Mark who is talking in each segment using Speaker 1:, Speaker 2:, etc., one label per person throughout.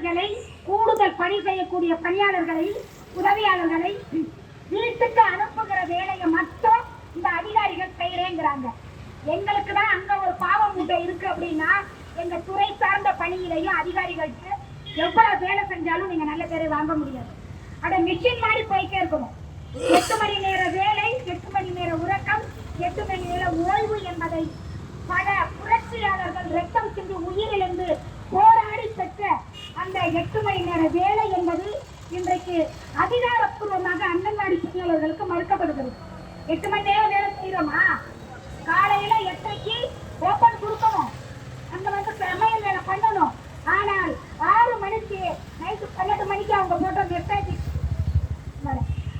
Speaker 1: பணியாளர்களை கூடுதல் பணி செய்யக்கூடிய பணியாளர்களை உதவியாளர்களை வீட்டுக்கு அனுப்புகிற வேலையை மட்டும் இந்த அதிகாரிகள் செய்கிறேங்கிறாங்க எங்களுக்கு தான் அங்க ஒரு பாவம் முட்டை இருக்கு அப்படின்னா எங்க துறை சார்ந்த பணியிலையும் அதிகாரிகளுக்கு எவ்வளவு வேலை செஞ்சாலும் நீங்க நல்ல பேரை வாங்க முடியாது. அட மிஷின் மாதிரி போயிட்டே இருக்கணும். எட்டு மணி நேர வேலை எட்டு மணி நேர உறக்கம் எட்டு மணி நேர ஓய்வு என்பதை பல புரட்சியாளர்கள் ரத்தம் சிந்தி உயிரிழந்து அந்த எட்டு மணி நேர வேலை என்பது இன்றைக்கு அதிகாரப்பூர்வமாக அங்கன்வாடி பணியாளர்களுக்கு மறுக்கப்படுகிறது. எட்டு மணி நேரம் வேலை செய்யறோமா காலையில எட்டரைக்கு ஓப்பன் கொடுக்கணும். அங்க வந்து சமையல் வேலை பண்ணணும். ஆனால் ஆறு மணிக்கு நைட்டு பன்னெண்டு மணிக்கு அவங்க போட்டோ மெசேஜ்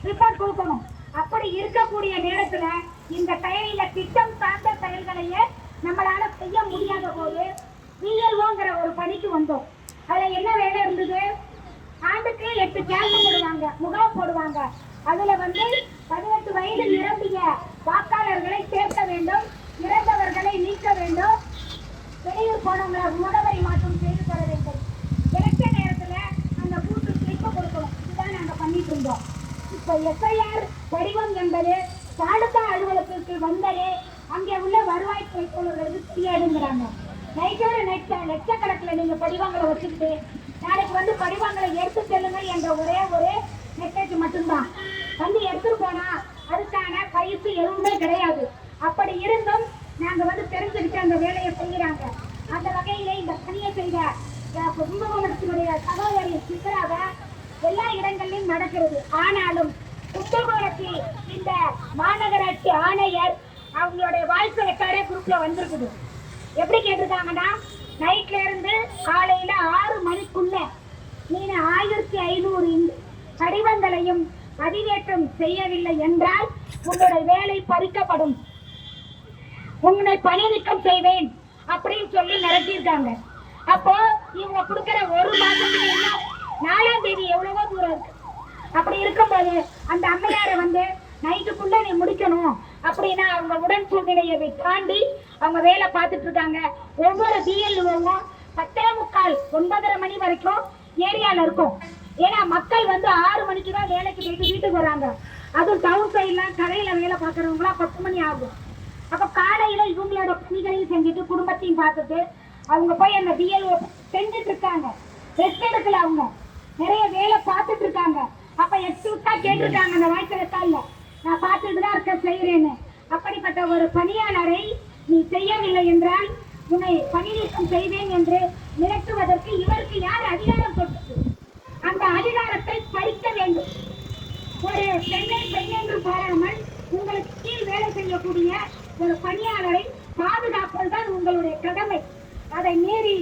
Speaker 1: ரிப்போர்ட் கொடுக்கணும். அப்படி இருக்கக்கூடிய நேரத்துல இந்த செயலில திட்டம் சார்ந்த செயல்களையே நம்மளால செய்ய முடியாத போது விஎல்ஓங்கிற ஒரு பணிக்கு வந்தோம். அதுல என்ன வேலை இருந்தது? ஆண்டுக்கு எட்டு கேள்வி போடுவாங்க முகாம் போடுவாங்க. அதுல வந்து பதினெட்டு வயது நிரம்பிய வாக்காளர்களை சேர்க்க வேண்டும் இறந்தவர்களை நீக்க வேண்டும். வெளியூர் போனவங்களை முகவரி மாற்றம் செய்து தர வேண்டும். எலெக்ஷன் நேரத்துல அந்த கூட்டு திருப்ப கொடுக்கணும். இதுதான் நாங்க பண்ணிட்டு இருந்தோம். இப்போ எஸ்ஐஆர் படிவம் என்பது தாலுகா அலுவலகத்திற்கு வந்தது அங்கே உள்ள வருவாய் பொறுப்பாளர்களுக்கு தெரியாதுங்கிறாங்க. நைட்டோட நைட் லட்சக்கணக்கில் நீங்க படிவங்களை வச்சுக்கிட்டு நாளைக்கு வந்து படிவங்களை எடுத்து செல்லுங்க என்ற ஒரே ஒரு மெசேஜ் மட்டும்தான். வந்து எடுத்துட்டு போனா அதுக்கான பயிற்சி எதுவுமே கிடையாது. அப்படி இருந்தும் நாங்க வந்து தெரிஞ்சுக்கிட்டு அந்த வேலையை செய்கிறாங்க. அந்த வகையில இந்த பணியை செய்த கும்பகோணத்தினுடைய சகோதரி சித்ராவை எல்லா இடங்களிலும் நடக்கிறது. ஆனாலும் கும்பகோணத்தில் இந்த மாநகராட்சி ஆணையர் அவங்களுடைய வாழ்க்கை ரெக்கார்டே குரூப்ல வந்திருக்குது. எப்படி கேட்டிருக்காங்கன்னா நைட்ல இருந்து காலையில ஆறு மணிக்குள்ள நீங்க ஆயிரத்தி ஐநூறு படிவங்களையும் பதிவேற்றம் செய்யவில்லை என்றால் உங்களுடைய வேலை பறிக்கப்படும். உன்னை பணி நீக்கம் செய்வேன் அப்படின்னு சொல்லி மிரட்டியிருக்காங்க. அப்போ இவங்க கொடுக்கிற ஒரு மாசத்துக்கு என்ன? நாலாம் தேதி எவ்வளவோ தூரம் இருக்கு. அப்படி இருக்கும்போது அந்த அம்மையாரை வந்து நைட்டுக்குள்ள நீ முடிக்கணும் அப்படின்னா அவங்க உடன் சூழ்நிலையை தாண்டி அவங்க வேலை பார்த்துட்டு இருக்காங்க. ஒவ்வொரு பிஎல்ஓவும் பத்தே முக்கால் ஒன்பதரை மணி வரைக்கும் ஏரியால இருக்கும். ஏன்னா மக்கள் வந்து ஆறு மணிக்கு தான் வேலைக்கு போயிட்டு வீட்டுக்கு வராங்க. அதுவும் டவுன் சைட்லாம் கடையில வேலை பார்க்குறவங்களாம் பத்து மணி ஆகும். அப்போ காலையில இவங்களோட பணிகளையும் செஞ்சுட்டு குடும்பத்தையும் பார்த்துட்டு அவங்க போய் அந்த பிஎல்ஓ செஞ்சுட்டு இருக்காங்க. ரெஸ்ட் எடுக்கல அவங்க. நிறைய வேலை பார்த்துட்டு இருக்காங்க. அப்ப எக்ஸ்ட்ரா கேட்டிருக்காங்க அந்த வாய்ஸ் ரெக்கார்ட்ல நான் பார்த்துட்டு தான் இருக்க செய்யறேன்னு. அப்படிப்பட்ட ஒரு பணியாளரை நீ செய்யவில்லை என்றால் உன்னை பணி நீக்கம் செய்வேன் என்று மிரட்டுவதற்கு இவருக்கு யார் அதிகாரம் கொடுத்தது அந்த அதிகாரத்தை பறிக்க வேண்டும். ஒரு பெண்ணை பெண் என்று பாராமல் உங்களுக்கு கீழ் வேலை செய்யக்கூடிய ஒரு பணியாளரை பாதுகாப்பது தான் உங்களுடைய கடமை. அதை மீறி